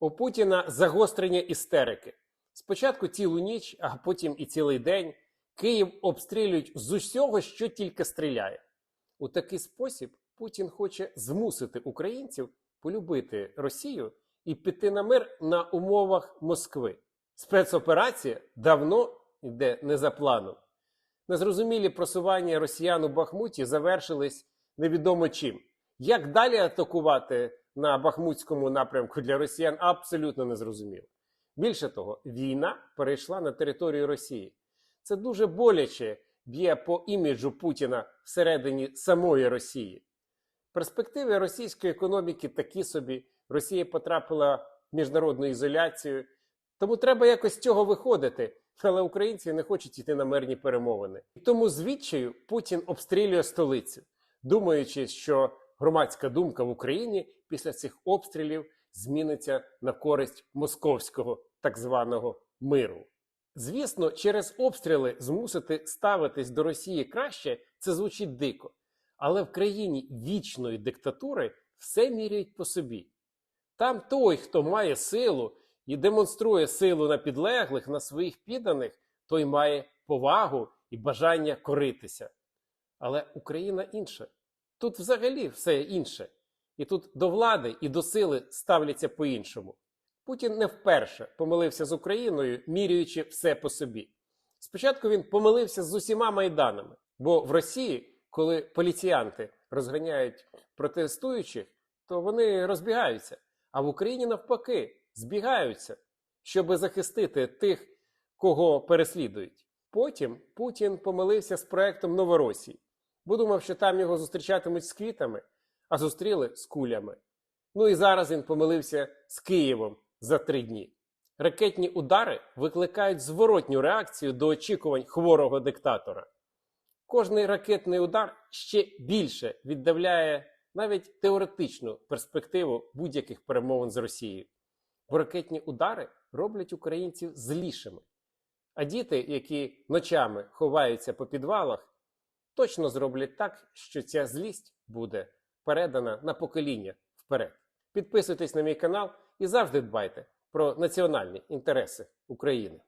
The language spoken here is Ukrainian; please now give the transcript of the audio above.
У Путіна загострення істерики. Спочатку цілу ніч, а потім і цілий день Київ обстрілюють з усього, що тільки стріляє. У такий спосіб Путін хоче змусити українців полюбити Росію і піти на мир на умовах Москви. Спецоперація давно йде не за планом. Незрозумілі просування росіян у Бахмуті завершились невідомо чим. Як далі атакувати на Бахмутському напрямку для росіян абсолютно незрозуміло. Більше того, війна перейшла на територію Росії. Це дуже боляче б'є по іміджу Путіна всередині самої Росії. Перспективи російської економіки такі собі. Росія потрапила в міжнародну ізоляцію. Тому треба якось з цього виходити. Але українці не хочуть йти на мирні перемовини. І тому звідчаю Путін обстрілює столицю, думаючи, що громадська думка в Україні після цих обстрілів зміниться на користь московського так званого миру. Звісно, через обстріли змусити ставитись до Росії краще це звучить дико. Але в країні вічної диктатури все міряють по собі. Там той, хто має силу і демонструє силу на підлеглих, на своїх підданих, той має повагу і бажання коритися. Але Україна інша. Тут взагалі все інше. І тут до влади і до сили ставляться по-іншому. Путін не вперше помилився з Україною, міряючи все по собі. Спочатку він помилився з усіма майданами, бо в Росії, коли поліціянти розганяють протестуючих, то вони розбігаються. А в Україні навпаки збігаються, щоб захистити тих, кого переслідують. Потім Путін помилився з проектом Новоросії, бо думав, що там його зустрічатимуть з квітами, а зустріли з кулями. Ну і зараз він помилився з Києвом за три дні. Ракетні удари викликають зворотню реакцію до очікувань хворого диктатора. Кожний ракетний удар ще більше віддавляє навіть теоретичну перспективу будь-яких перемовин з Росією. Бо ракетні удари роблять українців злішими. А діти, які ночами ховаються по підвалах, точно зроблять так, що ця злість буде передана на покоління вперед. Підписуйтесь на мій канал і завжди дбайте про національні інтереси України.